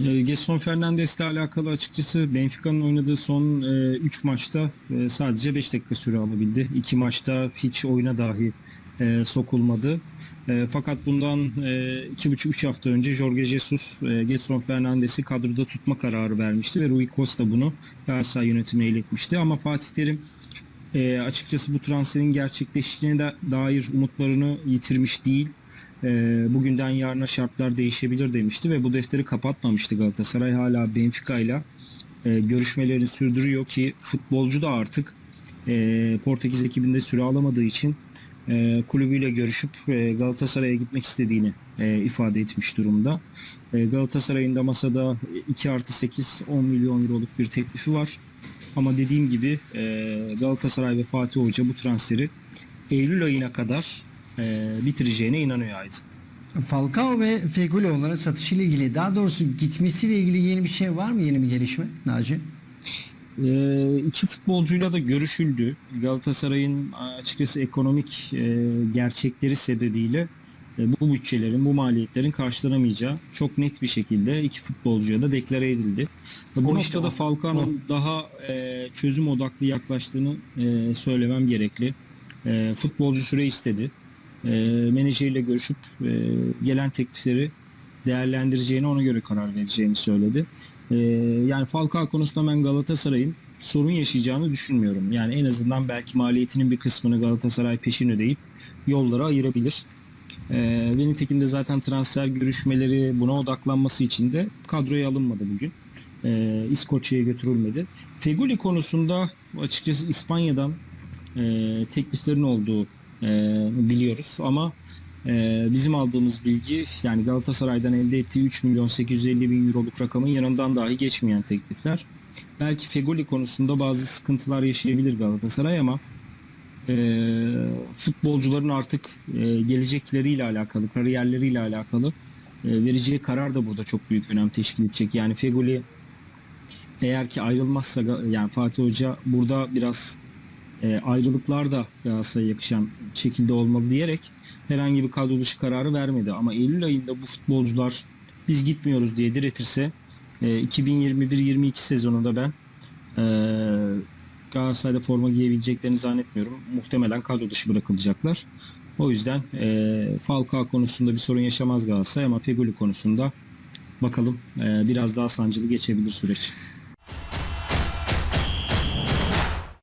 E, Gerson Fernandes ile alakalı açıkçası Benfica'nın oynadığı son 3 maçta e, sadece 5 dakika süre alabildi. 2 maçta hiç oyuna dahi e, sokulmadı. E, fakat bundan 2,5-3 hafta önce Jorge Jesus e, Gerson Fernandes'i kadroda tutma kararı vermişti ve Rui Costa bunu Galatasaray yönetimine iletmişti. Ama Fatih Terim e, açıkçası bu transferin gerçekleştiğine de dair umutlarını yitirmiş değil. E, bugünden yarına şartlar değişebilir demişti ve bu defteri kapatmamıştı Galatasaray. Hala Benfica ile e, görüşmelerini sürdürüyor ki futbolcu da artık e, Portekiz ekibinde süre alamadığı için e, kulübüyle görüşüp e, Galatasaray'a gitmek istediğini e, ifade etmiş durumda. E, Galatasaray'ın da masada 2 artı 8 10 milyon euroluk bir teklifi var. Ama dediğim gibi e, Galatasaray ve Fatih Hoca bu transferi Eylül ayına kadar e, bitireceğine inanıyor Aydın. Falcao ve Fegülioğulların satışıyla ilgili daha doğrusu gitmesiyle ilgili yeni bir şey var mı? Yeni bir gelişme Naci? E, iki futbolcuyla da görüşüldü. Galatasaray'ın açıkçası ekonomik e, gerçekleri sebebiyle e, bu bütçelerin, bu maliyetlerin karşılanamayacağı çok net bir şekilde iki futbolcuya da deklare edildi. Bu O işte noktada o. Falcao'nun daha e, çözüm odaklı yaklaştığını e, söylemem gerekli. E, futbolcu süre istedi. E, menajeriyle görüşüp e, gelen teklifleri değerlendireceğini ona göre karar vereceğini söyledi. E, yani Falcao konusunda ben Galatasaray'ın sorun yaşayacağını düşünmüyorum. Yani en azından belki maliyetinin bir kısmını Galatasaray peşin ödeyip yollara ayırabilir. E, ve nitekim de zaten transfer görüşmeleri buna odaklanması için de kadroya alınmadı bugün. E, İskoçya'ya götürülmedi. Feguli konusunda açıkçası İspanya'dan e, tekliflerin olduğu e, biliyoruz ama e, bizim aldığımız bilgi yani Galatasaray'dan elde ettiği 3 milyon 850 bin euroluk rakamın yanından dahi geçmeyen teklifler. Belki Fegoli konusunda bazı sıkıntılar yaşayabilir Galatasaray ama e, futbolcuların artık e, gelecekleriyle alakalı, kariyerleriyle alakalı e, vereceği karar da burada çok büyük önem teşkil edecek. Yani Fegoli eğer ki ayrılmazsa yani Fatih Hoca burada biraz e, ayrılıklar da Galatasaray'a yakışan şekilde olmalı diyerek herhangi bir kadro dışı kararı vermedi. Ama Eylül ayında bu futbolcular biz gitmiyoruz diye diretirse e, 2021-22 sezonunda ben e, Galatasaray'da forma giyebileceklerini zannetmiyorum. Muhtemelen kadro dışı bırakılacaklar. O yüzden e, Falcao konusunda bir sorun yaşamaz Galatasaray ama Feguli konusunda bakalım e, biraz daha sancılı geçebilir süreç.